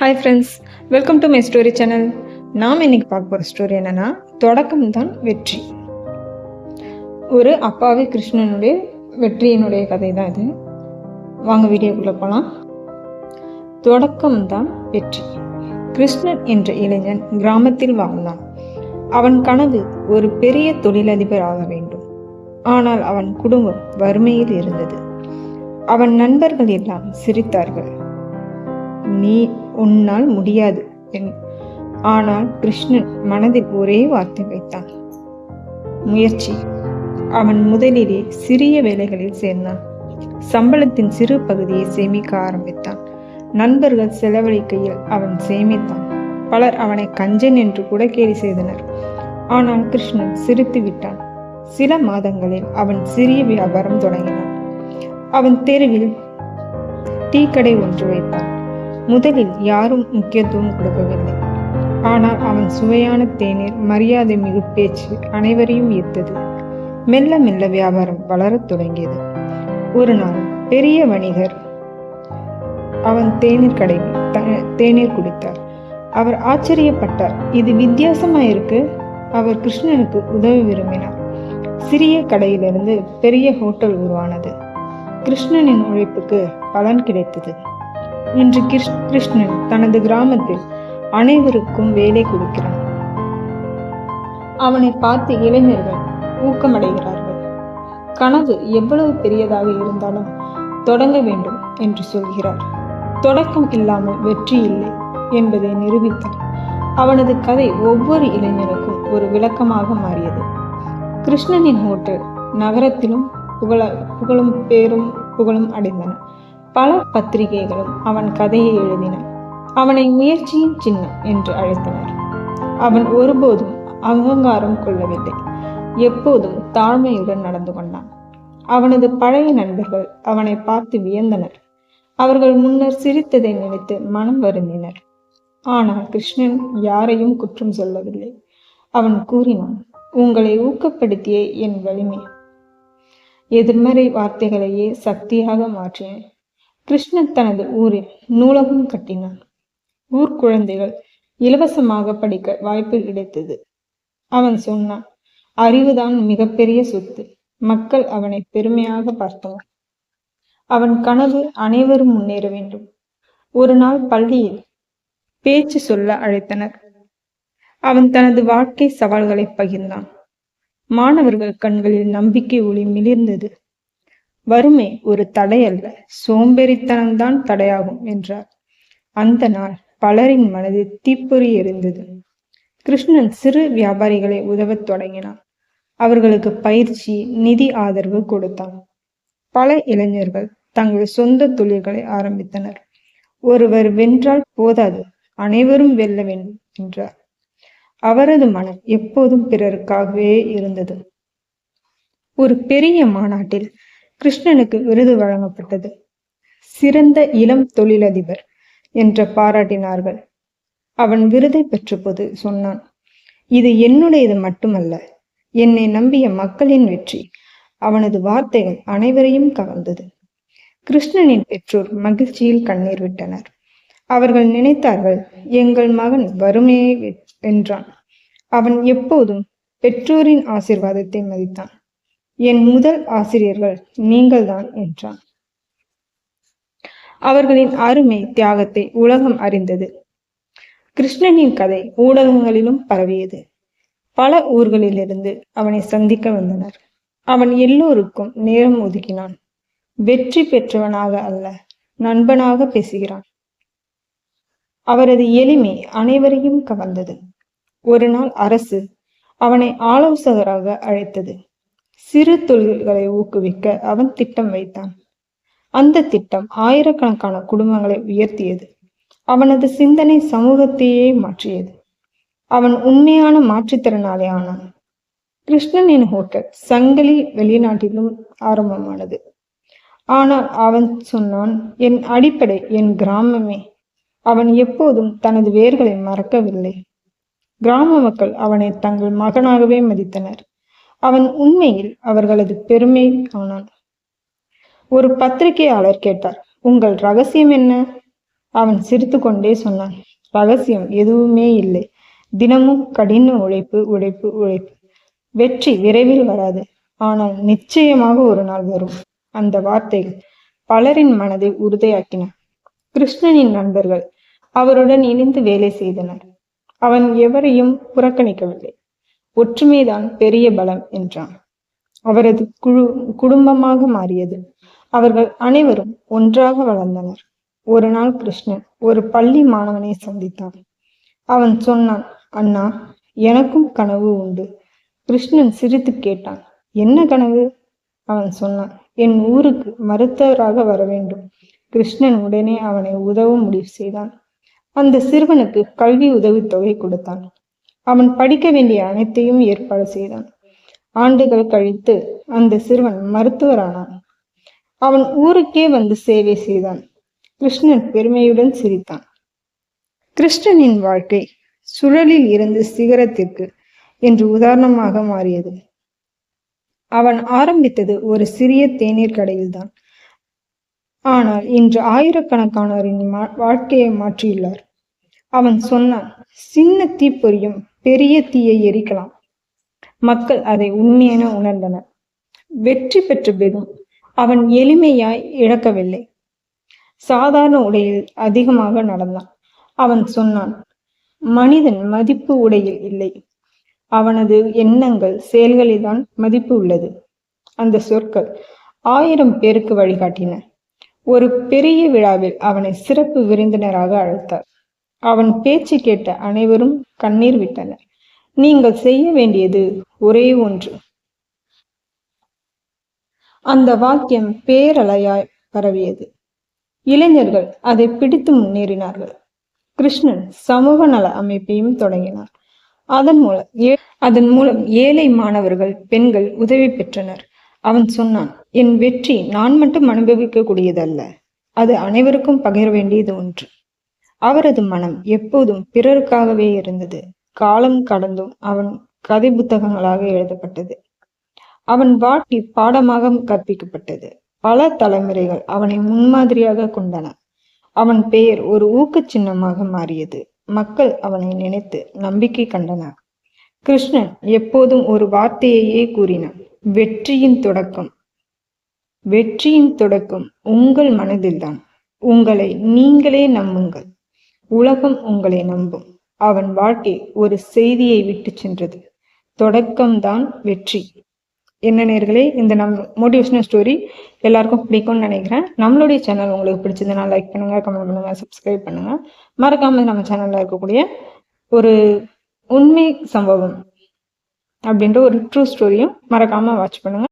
Hi friends welcome to my story channel நாம் இன்னைக்கு பார்க்க போகிற ஸ்டோரி என்னன்னா தொடக்கம்தான் வெற்றி. ஒரு அப்பாவி கிருஷ்ணனுடைய வெற்றியினுடைய கதை தான் இது. வாங்க வீடியோக்குள்ளே போகலாம் தொடக்கம்தான் வெற்றி. கிருஷ்ணன் என்ற இளைஞன் கிராமத்தில் வாழ்ந்தான். அவன் கனவு ஒரு பெரிய தொழிலதிபர் ஆக வேண்டும். ஆனால் அவன் குடும்பம் வறுமையில் இருந்தது. அவன் நண்பர்கள் எல்லாம் சிரித்தார்கள். நீ உன்னால் முடியாது என்- ஆனால் கிருஷ்ணன் மனதில் ஒரே வார்த்தை வைத்தான். முயற்சி. அவன் முதலிலே சிறிய வேலைகளில் சேர்ந்தான். சம்பளத்தின் சிறு பகுதியை சேமிக்க ஆரம்பித்தான். நண்பர்கள் செலவழிக்கையில் அவன் சேமித்தான். பலர் அவனை கஞ்சன் என்று கூட கேலி செய்தனர். ஆனால் கிருஷ்ணன் சிரித்து விட்டான். சில மாதங்களில் அவன் சிறிய வியாபாரம் தொடங்கினான். அவன் தெருவில் டீ கடை ஒன்று வைத்தான். முதலில் யாரும் முக்கியத்துவம் கொடுக்கவில்லை. ஆனால் அவன் சுவையான தேநீர் மரியாதை மிகு பேச்சு அனைவரையும் ஈர்த்தது. மெல்ல மெல்ல வியாபாரம் வளரத் தொடங்கியது. ஒரு நாள் பெரிய வணிகர் அவன் தேநீர் கடை த- தேநீர் குடித்தார். அவர் ஆச்சரியப்பட்டார். இது வித்தியாசமா இருக்கு அவர் கிருஷ்ணனுக்கு உதவ விரும்பினார். சிறிய கடையிலிருந்து பெரிய ஹோட்டல் உருவானது. கிருஷ்ணனின் உழைப்புக்கு பலன் கிடைத்தது. இன்று கிருஷ்- கிருஷ்ணன் தனது கிராமத்தில் அனைவருக்கும் வேலை கொடுக்கிறான். அவனை பார்த்து இளைஞர்கள் ஊக்கமடைகிறார்கள். கனவு எவ்வளவு பெரியதாக இருந்தாலும் தொடங்க வேண்டும் என்று சொல்கிறார். தொடக்கம் இல்லாமல் வெற்றி இல்லை என்பதை நிரூபித்தார் அவனது கதை ஒவ்வொரு இளைஞருக்கும் ஒரு விளக்கமாக மாறியது. கிருஷ்ணனின் ஹோட்டல் நகரத்திலும் புகழ புகழும் பேரும் புகழும் அடைந்தன. பல பத்திரிகைகளும் அவன் கதையை எழுதின. அவனை முயற்சியின் சின்னம் என்று அழைத்தனர். அவன் ஒருபோதும் அகங்காரம் கொள்ளவில்லை. எப்போதும் தாழ்மையுடன் நடந்து கொண்டான். அவனது பழைய நண்பர்கள் அவனை பார்த்து வியந்தனர். அவர்கள் முன்னர் சிரித்ததை நினைத்து மனம் வருந்தினர். ஆனால் கிருஷ்ணன் யாரையும் குற்றம் சொல்லவில்லை. அவன் கூறினான் உங்களை ஊக்கப்படுத்திய என் வலிமை. எதிர்மறை வார்த்தைகளையே சக்தியாக மாற்றினேன். கிருஷ்ணன் தனது ஊரில் நூலகம் கட்டினான். ஊர் குழந்தைகள் இலவசமாக படிக்க வாய்ப்பு கிடைத்தது. அவன் சொன்னான் அறிவுதான் மிகப்பெரிய சொத்து. மக்கள் அவனை பெருமையாக பார்த்தனர். அவன் கனவு அனைவரும் முன்னேற வேண்டும். ஒரு நாள் பள்ளியில் பேச்சு சொல்ல அழைத்தனர். அவன் தனது வாழ்க்கை சவால்களை பகிர்ந்தான். மாணவர்கள் கண்களில் நம்பிக்கை ஒளி மிளிர்ந்தது. வறுமை ஒரு தடையல்ல சோம்பேறித்தனம்தான் தடையாகும் என்றார். அந்த நாள் பலரின் மனதில் தீப்பொறி எரிந்தது. கிருஷ்ணன் சிறு வியாபாரிகளை உதவத் தொடங்கினான். அவர்களுக்கு பயிற்சி நிதி ஆதரவு கொடுத்தான். பல இளைஞர்கள் தங்கள் சொந்த தொழில்களை ஆரம்பித்தனர். ஒருவர் வென்றால் போதாது அனைவரும் வெல்ல வேண்டும் என்றார். அவரது மனம் எப்போதும் பிறருக்காகவே இருந்தது. ஒரு பெரிய மாநாட்டில் கிருஷ்ணனுக்கு விருது வழங்கப்பட்டது. சிறந்த இளம் தொழிலதிபர் என்று பாராட்டினார்கள். அவன் விருதை பெற்றபோது சொன்னான் இது என்னுடையது மட்டுமல்ல என்னை நம்பிய மக்களின் வெற்றி அவனது வார்த்தைகள் அனைவரையும் கவர்ந்தது. கிருஷ்ணனின் பெற்றோர் மகிழ்ச்சியில் கண்ணீர் விட்டனர். அவர்கள் நினைத்தார்கள் எங்கள் மகன் வறுமையை வெ- வென்றான் அவன் எப்போதும் பெற்றோரின் ஆசிர்வாதத்தை மதித்தான். என் முதல் ஆசிரியர்கள் நீங்கள்தான் என்றான். அவர்களின் அருமை தியாகத்தை உலகம் அறிந்தது. கிருஷ்ணனின் கதை ஊடகங்களிலும் பரவியது. பல ஊர்களிலிருந்து அவனை சந்திக்க வந்தனர். அவன் எல்லோருக்கும் நேரம் ஒதுக்கினான். வெற்றி பெற்றவனாக அல்ல நண்பனாக பேசுகிறான். அவரது எளிமை அனைவரையும் கவர்ந்தது. ஒரு நாள் அரசு அவனை ஆலோசகராக அழைத்தது. சிறு தொழில்களை ஊக்குவிக்க அவன் திட்டம் வைத்தான். அந்த திட்டம் ஆயிரக்கணக்கான குடும்பங்களை உயர்த்தியது. அவனது சிந்தனை சமூகத்தையே மாற்றியது. அவன் உண்மையான மாற்றுத்திறனாளி ஆனான். கிருஷ்ணனின் ஹோட்டல் சங்கிலி வெளிநாட்டிலும் ஆரம்பமானது. ஆனால் அவன் சொன்னான் என் அடிப்படை என் கிராமமே. அவன் எப்போதும் தனது வேர்களை மறக்கவில்லை. கிராம மக்கள் அவனை தங்கள் மகனாகவே மதித்தனர். அவன் உண்மையில் அவர்களது பெருமை காணான். ஒரு பத்திரிகையாளர் கேட்டார் உங்கள் ரகசியம் என்ன? அவன் சிரித்துக்கொண்டே சொன்னான் ரகசியம் எதுவுமே இல்லை. தினமும் கடின உழைப்பு உழைப்பு உழைப்பு. வெற்றி விரைவில் வராது. ஆனால் நிச்சயமாக ஒரு நாள் வரும். அந்த வார்த்தைகள் பலரின் மனதை உறுதியாக்கின. கிருஷ்ணனின் நண்பர்கள் அவருடன் இணைந்து வேலை செய்தனர். அவன் எவரையும் புறக்கணிக்கவில்லை. ஒற்றுமைதான் பெரிய பலம் என்றான். அவரது குழு குடும்பமாக மாறியது. அவர்கள் அனைவரும் ஒன்றாக வளர்ந்தனர். ஒரு நாள் கிருஷ்ணன் ஒரு பள்ளி மாணவனை சந்தித்தான். அவன் சொன்னான் அண்ணா எனக்கும் கனவு உண்டு. கிருஷ்ணன் சிரித்து கேட்டான் என்ன கனவு? அவன் சொன்னான் என் ஊருக்கு மருத்துவராக வர வேண்டும். கிருஷ்ணன் உடனே அவனை உதவ முடிவு செய்தான். அந்த சிறுவனுக்கு கல்வி உதவித்தொகை கொடுத்தான். அவன் படிக்க வேண்டிய அனைத்தையும் ஏற்பாடு செய்தான். ஆண்டுகள் கழித்து அந்த சிறுவன் மருத்துவரானான். அவன் ஊருக்கே வந்து சேவை செய்தான். கிருஷ்ணன் பெருமையுடன் சிரித்தான். கிருஷ்ணனின் வாழ்க்கை சுழலில் இருந்து சிகரத்திற்கு என்று உதாரணமாக மாறியது. அவன் ஆரம்பித்தது ஒரு சிறிய தேநீர் கடையில்தான். ஆனால் இன்று ஆயிரக்கணக்கானோரின் வாழ்க்கையை மாற்றியுள்ளார். அவன் சொன்னான் சின்ன தீப்பொறியும் பெரிய தீயை எரிக்கலாம். மக்கள் அதை உண்மையென உணர்ந்தனர். வெற்றி பெற்ற பெரும் அவன் எளிமையாய் இழக்கவில்லை. சாதாரண உடையில் அதிகமாக நடந்தான். அவன் சொன்னான் மனிதன் மதிப்பு உடையில் இல்லை. அவனது எண்ணங்கள் செயல்களில்தான் மதிப்பு உள்ளது. அந்த சொற்கள் ஆயிரம் பேருக்கு வழிகாட்டின. ஒரு பெரிய விழாவில் அவனை சிறப்பு விருந்தினராக அழைத்தார். அவன் பேச்சு கேட்ட அனைவரும் கண்ணீர் விட்டனர். நீங்கள் செய்ய வேண்டியது ஒரே ஒன்று. அந்த வாக்கியம் பேரலையாய் பரவியது. இளைஞர்கள் அதை பிடித்து முன்னேறினார்கள். கிருஷ்ணன் சமூக நல அமைப்பையும் தொடங்கினார். அதன் மூலம் அதன் மூலம் ஏழை மாணவர்கள் பெண்கள் உதவி பெற்றனர். அவன் சொன்னான் என் வெற்றி நான் மட்டும் அனுபவிக்க கூடியதல்ல அது அனைவருக்கும் பகிர வேண்டியது ஒன்று. அவரது மனம் எப்போதும் பிறருக்காகவே இருந்தது. காலம் கடந்தும் அவன் கதை புத்தகங்களாக எழுதப்பட்டது. அவன் வாட்டி பாடமாக கற்பிக்கப்பட்டது. பல தலைமுறைகள் அவனை முன்மாதிரியாக கொண்டன. அவன் பெயர் ஒரு ஊக்க சின்னமாக மாறியது. மக்கள் அவனை நினைத்து நம்பிக்கை கண்டனர். கிருஷ்ணன் எப்போதும் ஒரு வார்த்தையையே கூறினான். வெற்றியின் தொடக்கம். வெற்றியின் தொடக்கம் உங்கள் மனதில்தான். உங்களை நீங்களே நம்புங்கள். உலகம் உங்களை நம்பும். அவன் வாழ்க்கை ஒரு செய்தியை விட்டு சென்றது. தொடக்கம்தான் வெற்றி. என்ன நேர்களே இந்த நம் மோட்டிவேஷனல் ஸ்டோரி எல்லாருக்கும் பிடிக்கும்னு நினைக்கிறேன். நம்மளுடைய சேனல் உங்களுக்கு பிடிச்சதுன்னா லைக் பண்ணுங்க கமெண்ட் பண்ணுங்க சப்ஸ்கிரைப் பண்ணுங்க. மறக்காம நம்ம சேனல்ல இருக்கக்கூடிய ஒரு உண்மை சம்பவம் அப்படின்ற ஒரு ட்ரூ ஸ்டோரியும் மறக்காம வாட்ச் பண்ணுங்க.